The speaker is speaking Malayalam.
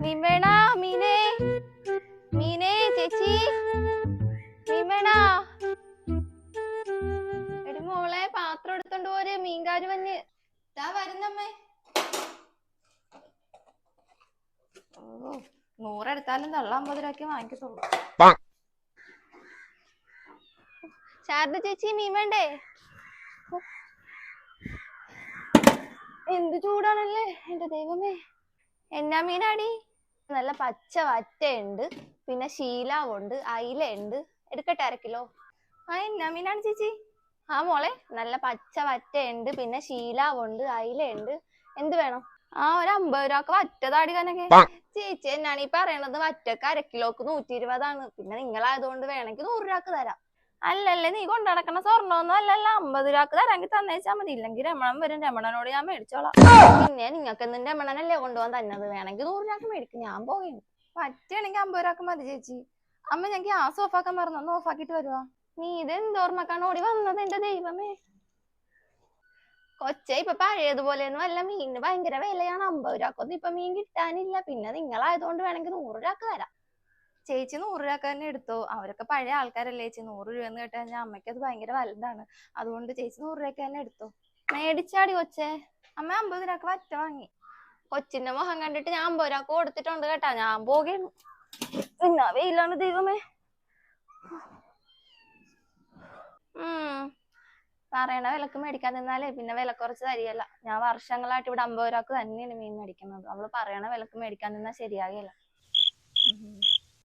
മീൻ വേണ മീനേ. മീനേ ചേച്ചി. മീൻ വേണ എടി മോളെ പാത്രം എടുത്തോണ്ട് പോര്. മീൻകാര് വന്ന്. ഇതാ വരുന്നമ്മേ. ഓ നൂറെടുത്താലും തള്ള അമ്പത് രൂപയ്ക്ക് വാങ്ങിക്കത്തുള്ളൂ ശാരദ ചേച്ചി മീൻ വേണ്ടേ. എന്ത് ചൂടാണല്ലേ? എന്റെ ദൈവമേ. എന്നാ മീനാടി? നല്ല പച്ച വറ്റയുണ്ട് പിന്നെ ശീലാവുണ്ട് ഉണ്ട് എടുക്കട്ടെ അര കിലോ ആ എന്നാ മീനാണ് ചേച്ചി? ആ മോളെ നല്ല പച്ച വറ്റയുണ്ട് പിന്നെ ശീലാവുണ്ട് ഉണ്ട് എന്ത് വേണം? ആ ഒരു അമ്പത് രൂപക്ക് വറ്റതാടി കനക്കെ ചേച്ചി എന്നാണ് ഈ പറയണത്? വറ്റക്ക് അര കിലോക്ക് നൂറ്റി ഇരുപതാണ് പിന്നെ നിങ്ങളായതുകൊണ്ട് വേണമെങ്കിൽ നൂറ് രൂപക്ക് തരാം. അല്ലല്ലേ നീ കൊണ്ടു നടക്കണ സ്വർണമൊന്നും അല്ലല്ല. അമ്പത് രൂപക്ക് തരാങ്കി തന്നേച്ചാ മതി. ഇല്ലെങ്കിൽ രമണൻ വരും. രമണനോട് ഞാൻ മേടിച്ചോളാം. പിന്നെ നിങ്ങൾക്ക് എന്തിന്റെ രമണനല്ലേ കൊണ്ടുപോകാൻ തന്നത്? വേണമെങ്കിൽ നൂറ് രൂപക്ക് മേടിക്കും. ഞാൻ പോകുന്നു പറ്റുകയാണെങ്കിൽ അമ്പത് രൂപക്ക് മതി ചേച്ചി. അമ്മ ഞാൻ ഗ്യാസ് ഓഫാക്കാൻ മറന്നു ഒന്ന് ഓഫാക്കിട്ട് വരുവാ? നീ ഇത് എന്തോർമ്മക്കാണ് ഓടി വന്നത് എന്റെ ദൈവമേ? കൊച്ച ഇപ്പൊ പഴയതുപോലെയൊന്നും അല്ല. മീനിന് ഭയങ്കര വിലയാണ്. അമ്പത് രൂപക്കൊന്നും ഇപ്പൊ മീൻ കിട്ടാനില്ല. പിന്നെ നിങ്ങളായതുകൊണ്ട് വേണമെങ്കിൽ നൂറ് രൂപക്ക് തരാം. ചേച്ചി നൂറ് രൂപക്ക് തന്നെ എടുത്തോ. അവരൊക്കെ പഴയ ആൾക്കാരല്ലേ ചേച്ചി. നൂറ് രൂപ എന്ന് കേട്ട് കഴിഞ്ഞാൽ അമ്മയ്ക്ക് അത് ഭയങ്കര വലുതാണ്. അതുകൊണ്ട് ചേച്ചി നൂറ് രൂപയ്ക്ക് തന്നെ എടുത്തോ. മേടിച്ചാടി കൊച്ചേ. അമ്മ അമ്പത് രൂപക്ക് വറ്റ വാങ്ങി. കൊച്ചിന്റെ മുഖം കണ്ടിട്ട് ഞാൻ അമ്പത് രൂപക്ക് കൊടുത്തിട്ടുണ്ട് കേട്ടാ. ഞാൻ പോകുന്നു പിന്നെ വെയിലാണ് ദൈവമേ. ഉം. പറയണ വിലക്ക് മേടിക്കാൻ നിന്നാലേ പിന്നെ വില കുറച്ച് തരികയില്ല. ഞാൻ വർഷങ്ങളായിട്ട് ഇവിടെ അമ്പത് രൂപക്ക് തന്നെയാണ് മീൻ മേടിക്കുന്നത്. അവൾ പറയണ വിലക്ക് മേടിക്കാൻ നിന്നാൽ ശരിയാകില്ല.